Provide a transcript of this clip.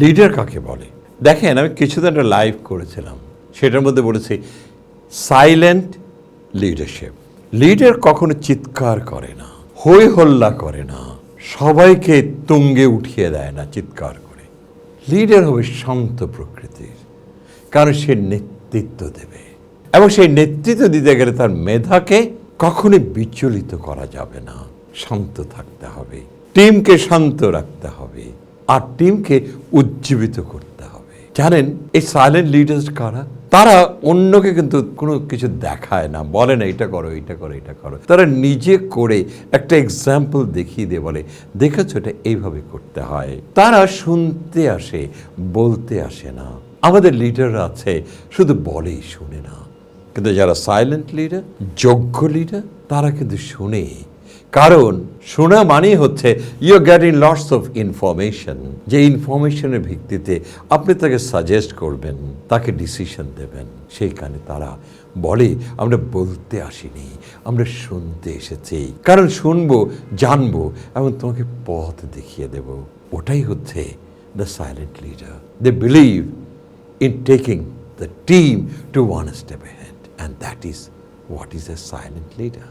Leader কাকে বলে? দেখেন, আমি কিছুদিন একটা লাইভ করেছিলাম। সেটার মধ্যে বলেছি সাইলেন্ট লিডারশিপ লিডার কখনো চিৎকার করে না, হই হল্লা করে না, সবাইকে তুঙ্গে উঠিয়ে দেয় না চিৎকার করে। লিডার হবে শান্ত প্রকৃতির, কারণ সে নেতৃত্ব দেবে। এবং সেই নেতৃত্ব দিতে গেলে তার মেধাকে কখনোই বিচলিত করা যাবে না। শান্ত থাকতে হবে টিমকে শান্ত রাখতে হবে। আর টিমকে উজ্জীবিত করতে হবে। জানেন, এই সাইলেন্ট লিডার্স কারা? তারা অন্যকে কিন্তু কোনো কিছু দেখায় না, বলে না, এটা করো এটা করো এটা করো। তারা নিজে করে একটা এক্সাম্পল দেখিয়ে দিয়ে বলে, দেখেছ এটা এইভাবে করতে হয়? তারা শুনতে আসে, বলতে আসে না। আমাদের লিডাররা আছে, শুধু বলেই শুনে না। কিন্তু যারা সাইলেন্ট লিডার যোগ্য লিডার তারা কিন্তু শুনে। কারণ শোনা মানেই হচ্ছে you getting lots of information যে ইনফরমেশনের ভিত্তিতে আপনি তাকে সাজেস্ট করবেন, তাকে ডিসিশন দেবেন, সেইখানে তারা বলে, আমরা বলতে আসিনি, আমরা শুনতে এসেছি কারণ শুনব, জানব এবং তোমাকে পথ দেখিয়ে দেব ওটাই হচ্ছে the silent leader they believe in taking the team to one step ahead. And that is what is a silent leader.